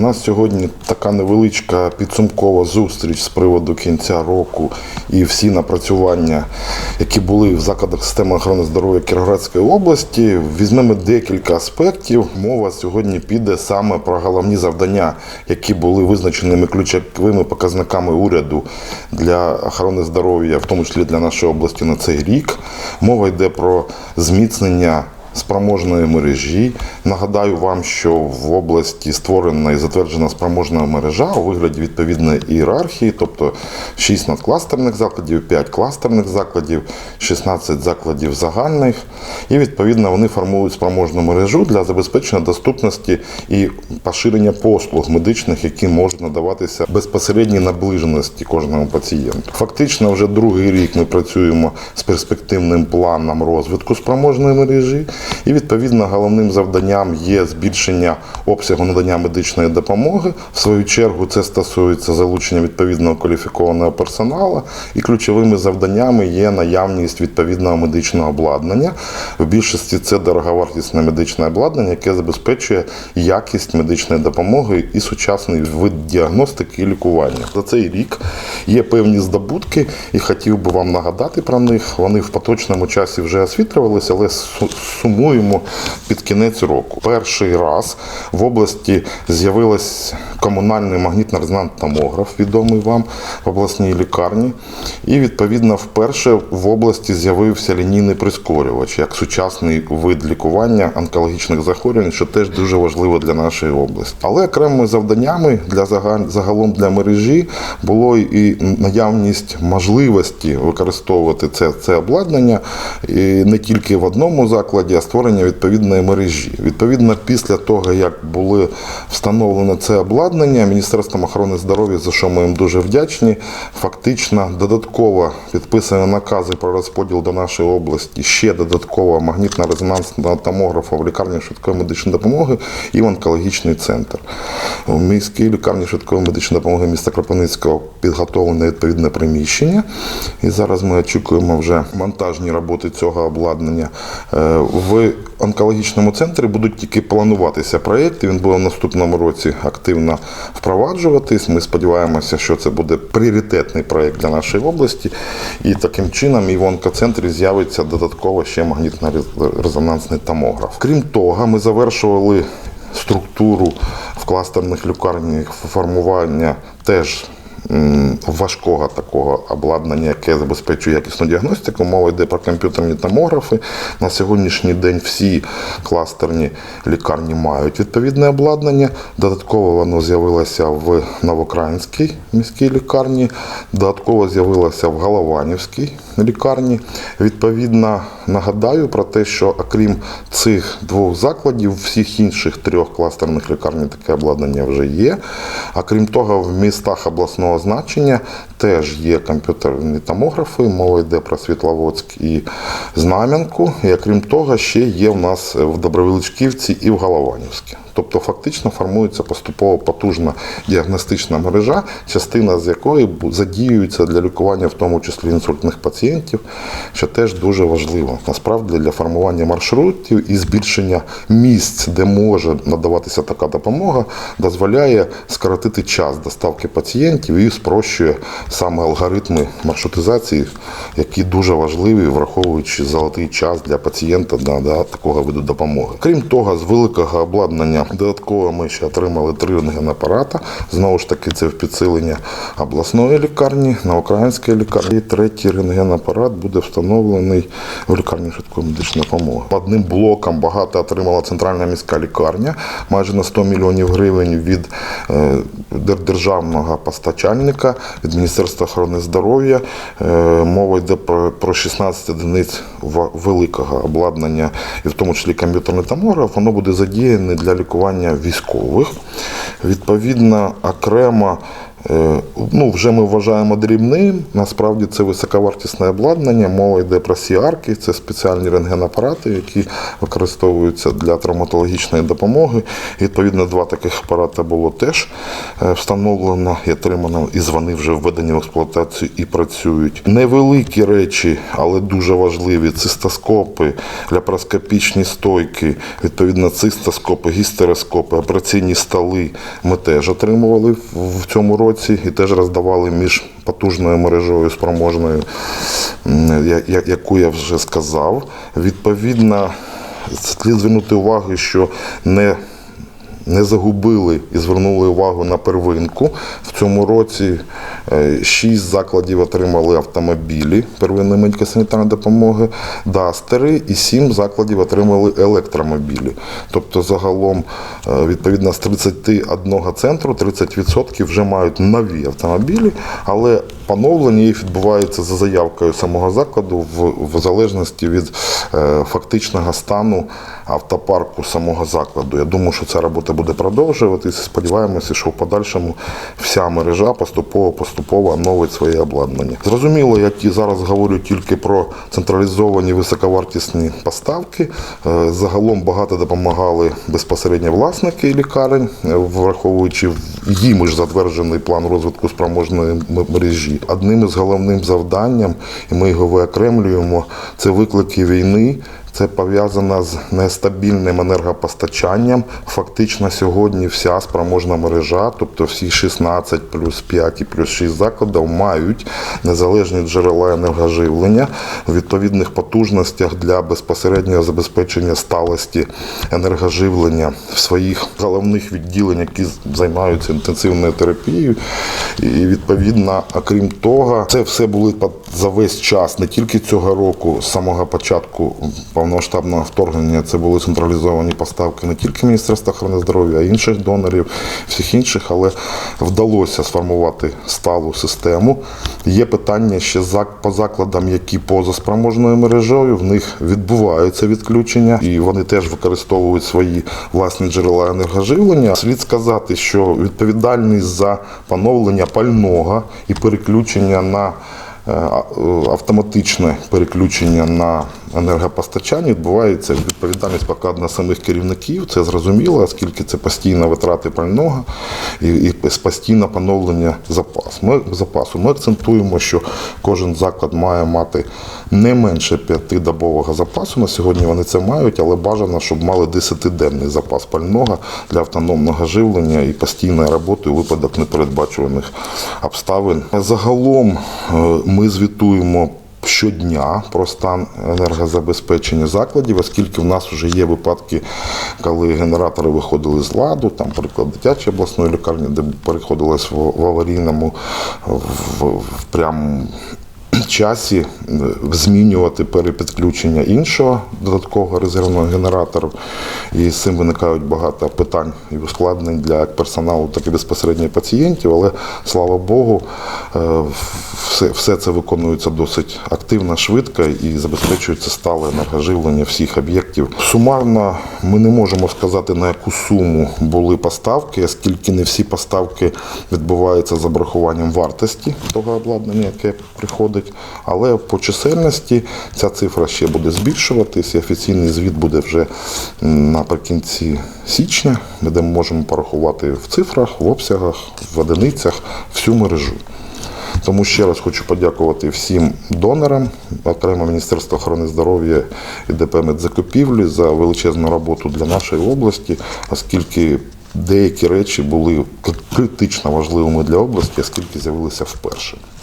У нас сьогодні така невеличка підсумкова зустріч з приводу кінця року і всі напрацювання, які були в закладах системи охорони здоров'я Кіровоградської області. Візьмемо декілька аспектів. Мова сьогодні піде саме про головні завдання, які були визначеними ключовими показниками уряду для охорони здоров'я, в тому числі для нашої області на цей рік. Мова йде про зміцнення спроможної мережі. Нагадаю вам, що в області створена і затверджена спроможна мережа у вигляді відповідної ієрархії, тобто 6 надкластерних закладів, 5 кластерних закладів, 16 закладів загальних. І відповідно вони формують спроможну мережу для забезпечення доступності і поширення послуг медичних, які можуть надаватися безпосередній наближеності кожному пацієнту. Фактично, вже другий рік ми працюємо з перспективним планом розвитку спроможної мережі. І відповідно головним завданням є збільшення обсягу надання медичної допомоги. В свою чергу це стосується залучення відповідного кваліфікованого персоналу. І ключовими завданнями є наявність відповідного медичного обладнання. В більшості це дороговартісне медичне обладнання, яке забезпечує якість медичної допомоги і сучасний вид діагностики і лікування. За цей рік є певні здобутки, і хотів би вам нагадати про них. Вони в поточному часі вже освітлювалися, але су- сумуємо під кінець року. Перший раз в області з'явилась комунальний магнітно-резонансний томограф, відомий вам в обласній лікарні. І відповідно вперше в області з'явився лінійний прискорювач як сучасний вид лікування онкологічних захворювань, що теж дуже важливо для нашої області. Але окремими завданнями для загалом для мережі було і наявність можливості використовувати це, це обладнання і не тільки в одному закладі, створення відповідної мережі. Відповідно, після того, як було встановлено це обладнання, Міністерством охорони здоров'я, за що ми їм дуже вдячні, фактично додатково підписані накази про розподіл до нашої області ще додатково магнітно-резонансного томографа в лікарні швидкої медичної допомоги і в онкологічний центр. У міській лікарні швидкої медичної допомоги міста Кропивницького підготовлене відповідне приміщення. І зараз ми очікуємо вже монтажні роботи цього обладнання. Е, В онкологічному центрі будуть тільки плануватися проєкти. Він буде в наступному році активно впроваджуватись. Ми сподіваємося, що це буде пріоритетний проєкт для нашої області. І таким чином і в онкоцентрі з'явиться додатково ще магнітно-резонансний томограф. Крім того, ми завершували структуру в кластерних лікарнях формування теж важкого такого обладнання, яке забезпечує якісну діагностику. Мова йде про комп'ютерні томографи. На сьогоднішній день всі кластерні лікарні мають відповідне обладнання. Додатково воно з'явилося в Новокраїнській міській лікарні, додатково з'явилося в Голованівській лікарні. Відповідно, нагадаю про те, що окрім цих двох закладів, всіх інших трьох кластерних лікарні таке обладнання вже є. А крім того, в містах обласного значення теж є комп'ютерні томографи. Мова йде про Світловодськ і Знам'янку. І окрім того, ще є в нас в Добровеличківці і в Голованівській. Тобто фактично формується поступово потужна діагностична мережа, частина з якої задіюється для лікування, в тому числі інсультних пацієнтів, що теж дуже важливо насправді для формування маршрутів і збільшення місць, де може надаватися така допомога, дозволяє скоротити час доставки пацієнтів і спрощує саме алгоритми маршрутизації, які дуже важливі, враховуючи золотий час для пацієнта на такого виду допомоги. Крім того, з великого обладнання додатково ми ще отримали три рентгенапарата. Знову ж таки, це в підсилення обласної лікарні, на українській лікарні. І третій рентгенапарат буде встановлений в лікарні швидкої медичної допомоги. Одним блоком багато отримала центральна міська лікарня, майже на 100 мільйонів гривень від е, державного постачальника, від Міністерства охорони здоров'я. Е, Мова йде про, про 16 одиниць великого обладнання, і в тому числі комп'ютерний томограф, воно буде задіяне для лікування військових. Відповідно, окремо Ну, вже ми вважаємо дрібним. Насправді це високовартісне обладнання. Мова йде про сіарки, це спеціальні рентгенапарати, які використовуються для травматологічної допомоги. Відповідно, два таких апарати було теж е, встановлено і отримано, і вони вже введені в експлуатацію і працюють. Невеликі речі, але дуже важливі: цистоскопи, ляпароскопічні стойки, відповідно, цистоскопи, гістероскопи, операційні столи. Ми теж отримували в цьому році і теж роздавали між потужною мережою спроможною, яку я вже сказав. Відповідно, слід звернути увагу, що не не загубили і звернули увагу на первинку. В цьому році е, шість закладів отримали автомобілі первинної медико-санітарної допомоги, дастери, і сім закладів отримали електромобілі. Тобто, загалом, е, відповідно, з 31 центру 30% вже мають нові автомобілі, але поновлення їх відбувається за заявкою самого закладу в, в залежності від е, фактичного стану автопарку самого закладу. Я думаю, що ця робота буде продовжуватися. Сподіваємося, що в подальшому вся мережа поступово-поступово оновить своє обладнання. Зрозуміло, я зараз говорю тільки про централізовані високовартісні поставки. Е, Загалом багато допомагали безпосередньо власники лікарень, е, враховуючи їм ж затверджений план розвитку спроможної мережі. Одним із головним завданням, і ми його виокремлюємо, це виклики війни. Це пов'язано з нестабільним енергопостачанням. Фактично сьогодні вся спроможна мережа, тобто всі 16 плюс 5 і плюс 6 закладів, мають незалежні джерела енергоживлення в відповідних потужностях для безпосереднього забезпечення сталості енергоживлення в своїх головних відділеннях, які займаються інтенсивною терапією. І відповідно, окрім того, це все були за весь час, не тільки цього року, з самого початку повномасштабного вторгнення, це були централізовані поставки не тільки Міністерства охорони здоров'я, а інших донорів, всіх інших, але вдалося сформувати сталу систему. Є питання ще по закладам, які поза спроможною мережею, в них відбуваються відключення, і вони теж використовують свої власні джерела енергоживлення. Слід сказати, що відповідальність за поновлення пального і переключення на е, е, автоматичне переключення на енергопостачання відбувається відповідальність покладена на самих керівників. Це зрозуміло, оскільки це постійна витрати пального і, і постійне поновлення запас. Ми, запасу. Ми акцентуємо, що кожен заклад має мати не менше п'ятидобового запасу. На сьогодні вони це мають, але бажано, щоб мали 10-денний запас пального для автономного живлення і постійної роботи у випадок непередбачуваних обставин. Загалом е, ми звітуємо. Щодня про стан енергозабезпечення закладів, оскільки в нас вже є випадки, коли генератори виходили з ладу, там, приклад дитячої обласної лікарні, де переходилось в, аварійному в, в прям часі е, змінювати перепідключення іншого додаткового резервного генератора. І з цим виникають багато питань і ускладнень для як персоналу, так і безпосередньо пацієнтів. Але слава Богу, е, все, все це виконується досить активно, швидко і забезпечується стале енергоживлення всіх об'єктів. Сумарно ми не можемо сказати, на яку суму були поставки, оскільки не всі поставки відбуваються з обрахуванням вартості того обладнання, яке приходить. Але по чисельності ця цифра ще буде збільшуватись, і офіційний звіт буде вже наприкінці січня, де ми можемо порахувати в цифрах, в обсягах, в одиницях всю мережу. Тому ще раз хочу подякувати всім донорам, окремо Міністерство охорони здоров'я і ДП «Медзакупівлі» за величезну роботу для нашої області, оскільки деякі речі були критично важливими для області, оскільки з'явилися вперше.